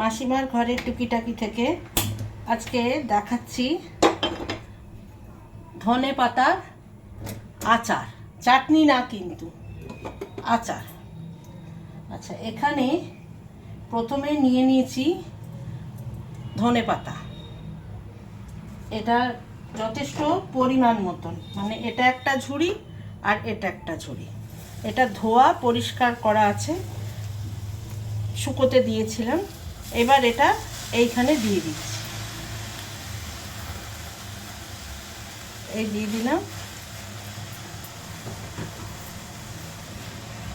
মাসিমার ঘরের টুকিটাকি থেকে আজকে দেখাচ্ছি ধনে পাতার আচার, চাটনি না কিন্তু, আচার। আচ্ছা এখানে প্রথমে নিয়ে নিয়েছি ধনে পাতা। এটা যথেষ্ট পরিমাণ মতন মানে এটা একটা ঝুড়ি আর এটা একটা ঝুড়ি। এটা ধোয়া পরিষ্কার করা আছে, শুকোতে দিয়েছিলাম। এবার এটা এইখানে দিয়ে দিচ্ছি। এই দিয়ে দিলাম।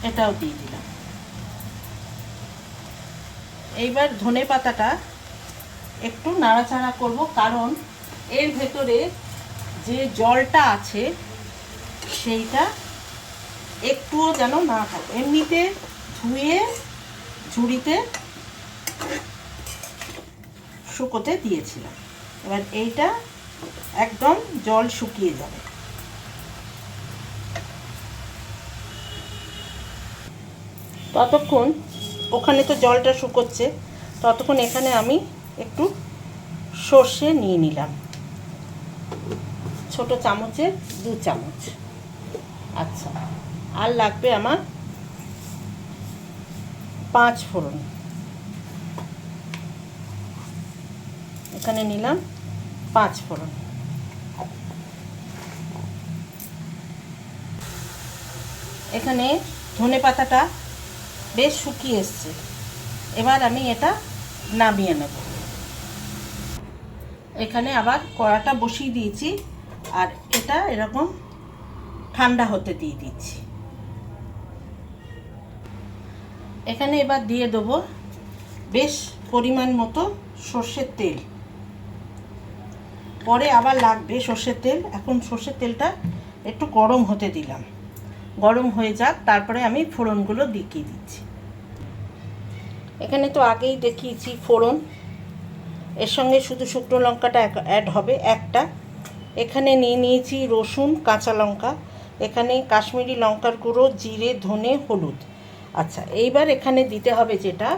এটাও দিয়ে দিলাম। এইবার ধনে পাতাটা একটু নাড়াচাড়া করব, কারণ এর ভেতরে যে জলটা আছে, সেইটা একটুও যেন না থাকে এমনিতে ধুয়ে ঝুড়িতে শুকোতে দিয়েছিলাম। এবার এইটা একদম জল শুকিয়ে যাবে। ততক্ষণ ওখানে তো জলটা শুকোচ্ছে, ততক্ষণ এখানে আমি একটু সর্ষে নিয়ে নিলাম। ছোট চামচের দু চামচ। আচ্ছা আর লাগবে আমার পাঁচ ফোড়ন। এখানে নিলাম পাঁচ ফোড়ন। এখানে ধনে পাতাটা বেশ শুকিয়ে এসছে। এবার আমি এটা নামিয়ে নেব। এখানে আবার কড়াটা বসিয়ে দিয়েছি আর এটা এরকম ঠান্ডা হতে দিয়ে দিচ্ছি। এখানে এবার দিয়ে দেবো বেশ পরিমাণ মতো সর্ষের তেল। পরে আবার লাগবে সর্ষের তেল। এখন সর্ষের তেলটা একটু গরম হতে দিলাম। গরম হয়ে যাক, তারপরে আমি ফোড়নগুলো দেখিয়ে দিচ্ছি। এখানে তো আগেই দেখিয়েছি ফোড়ন। এর সঙ্গে শুধু শুকনো লঙ্কাটা অ্যাড হবে একটা। এখানে নিয়ে নিয়েছি রসুন, কাঁচা লঙ্কা। এখানে কাশ্মীরি লঙ্কার গুঁড়ো, জিরে, ধনে, হলুদ। আচ্ছা এইবার এখানে দিতে হবে যেটা,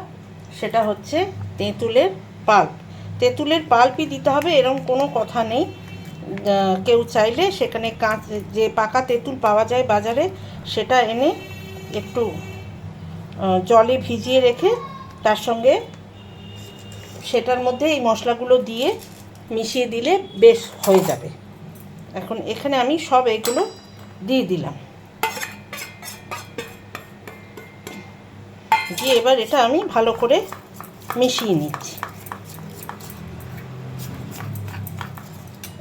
সেটা হচ্ছে তেঁতুলের পাল্প। তেঁতুলের পাল্পই দিতে হবে এরকম কোনো কথা নেই। কেউ চাইলে সেখানে কাঁচ, যে পাকা তেঁতুল পাওয়া যায় বাজারে, সেটা এনে একটু জলে ভিজিয়ে রেখে তার সঙ্গে সেটার মধ্যে এই মশলাগুলো দিয়ে মিশিয়ে দিলে বেশ হয়ে যাবে। এখন এখানে আমি সব এগুলো দিয়ে দিলাম। দিয়ে এবার এটা আমি ভালো করে মিশিয়ে নিচ্ছি।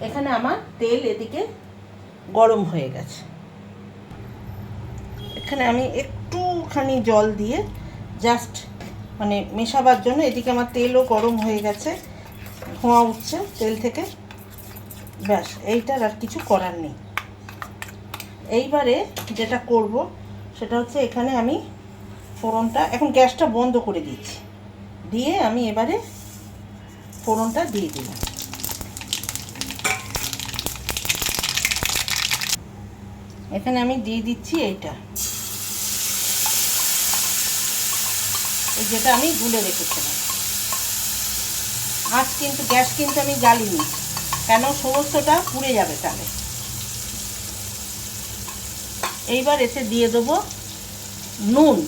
এখানে আমার তেল এদিকে গরম হয়ে গেছে। এখানে আমি একটুখানি জল দিয়ে জাস্ট মানে মেশাবার জন্য এদিকে আমার তেলও গরম হয়ে গেছে, ধোঁয়া উঠছে তেল থেকে। ব্যাস, এইটার আর কিছু করার নেই। এইবারে যেটা করব সেটা হচ্ছে এখানে আমি ফোড়নটা, এখন গ্যাসটা বন্ধ করে দিচ্ছি। দিয়ে আমি এবারে ফোড়নটা দিয়ে দিলাম। এখানে আমি দিয়ে দিচ্ছি এইটা। এই যেটা আমি গুলে রেখেছিলাম। আজ কিন্তু, গ্যাস কিন্তু আমি জ্বালিনি। কেন? সমস্তটা পুড়ে যাবে তাহলে। এইবার এতে দিয়ে দেবো নুন।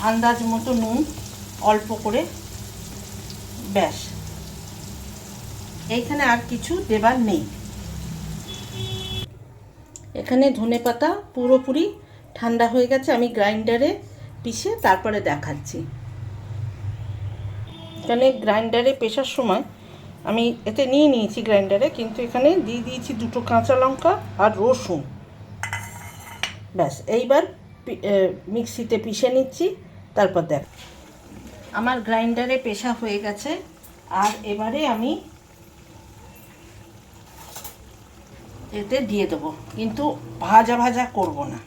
আন্দাজ মতো নুন অল্প করে। ব্যাস। এইখানে আর কিছু দেবার নেই। এখানে ধনে পাতা পুরোপুরি ঠান্ডা হয়ে গেছে, আমি গ্রাইন্ডারে পিষে তারপরে দেখাচ্ছি। এখানে গ্রাইন্ডারে পেশার সময় আমি এতে নিয়ে নিয়েছি গ্রাইন্ডারে, কিন্তু এখানে দিয়ে দিয়েছি দুটো কাঁচা লঙ্কা আর রসুন। ব্যাস, এইবার মিক্সিতে পিষে নিচ্ছি, তারপর দেখ। আমার গ্রাইন্ডারে পেশা হয়ে গেছে, আর এবারে আমি এতে দিয়ে দেবো। কিন্তু ভাজা ভাজা করব না।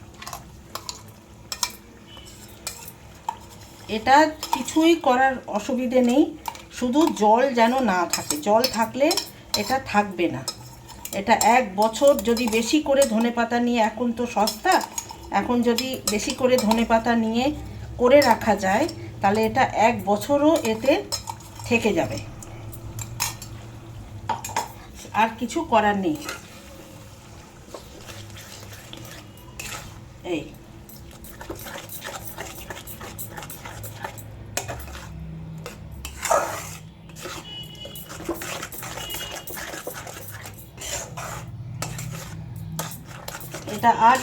এটা কিছুই করার অসুবিধে নেই। শুধু জল যেন না থাকে। জল থাকলে এটা থাকবে না। এটা এক বছর যদি বেশি করে ধনে পাতা নিয়ে, এখন তো সস্তা, এখন যদি বেশি করে ধনে পাতা নিয়ে করে রাখা যায়, তাহলে এটা এক বছরও এতে থেকে যাবে। আর কিছু করার নেই। এই। এটা আর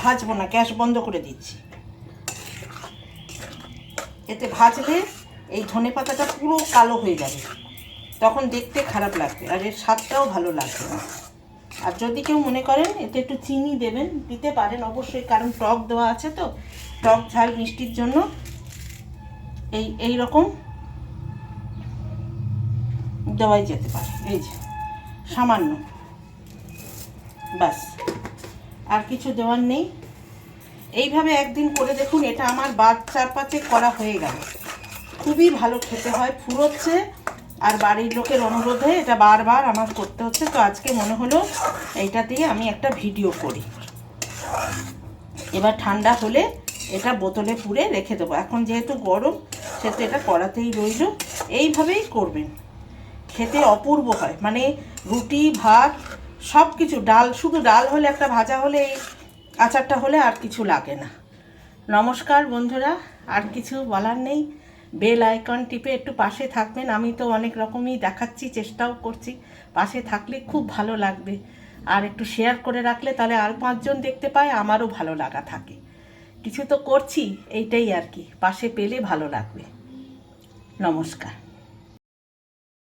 ভাজবো না, গ্যাস বন্ধ করে দিচ্ছি। এতে ভাজলে এই ধনে পাতাটা পুরো কালো হয়ে যাবে। তখন দেখতে খারাপ লাগবে, আর এর স্বাদটাও ভালো লাগবে আর যদি কেউ মনে করেন এতে একটু চিনি দেবেন, দিতে পারেন অবশ্যই, কারণ টক দেওয়া আছে তো, টক ঝাল মিষ্টির জন্য। এই এই রকম দেওয়াই যেতে পারে, এই যে, সামান্য। ব্যাস, আর কিছু দেওয়ার নেই। এইভাবে একদিন করে দেখুন, এটা আমার বাদ চার পাঁচে করা হয়ে গেল। খুবই ভালো খেতে হয়, ফুরোচ্ছে। আর বাড়ির লোকের অনুরোধে এটা বারবার আমার করতে হচ্ছে, তো আজকে মনে হলো এইটা দিয়ে আমি একটা ভিডিও করি। এবার ঠান্ডা হলে এটা বোতলে পুরে রেখে দেবো। এখন যেহেতু গরম, সেহেতু এটা কড়াতেই রইল। এইভাবেই করবেন। খেতে অপূর্ব হয়। মানে রুটি, ভাত সব কিছু ডাল, শুধু ডাল হলে, একটা ভাজা হলে, এই আচারটা হলে আর কিছু লাগে না। নমস্কার বন্ধুরা, আর কিছু বলার নেই। বেল আইকন টিপে একটু পাশে থাকবেন। আমি তো অনেক রকমই দেখাচ্ছি, চেষ্টাও করছি। পাশে থাকলে খুব ভালো লাগবে। আর একটু শেয়ার করে রাখলে তাহলে আর পাঁচজন দেখতে পায়, আমারও ভালো লাগা থাকে। কিছু তো করছি, এইটাই আর কি। পাশে পেলে ভালো লাগবে। নমস্কার।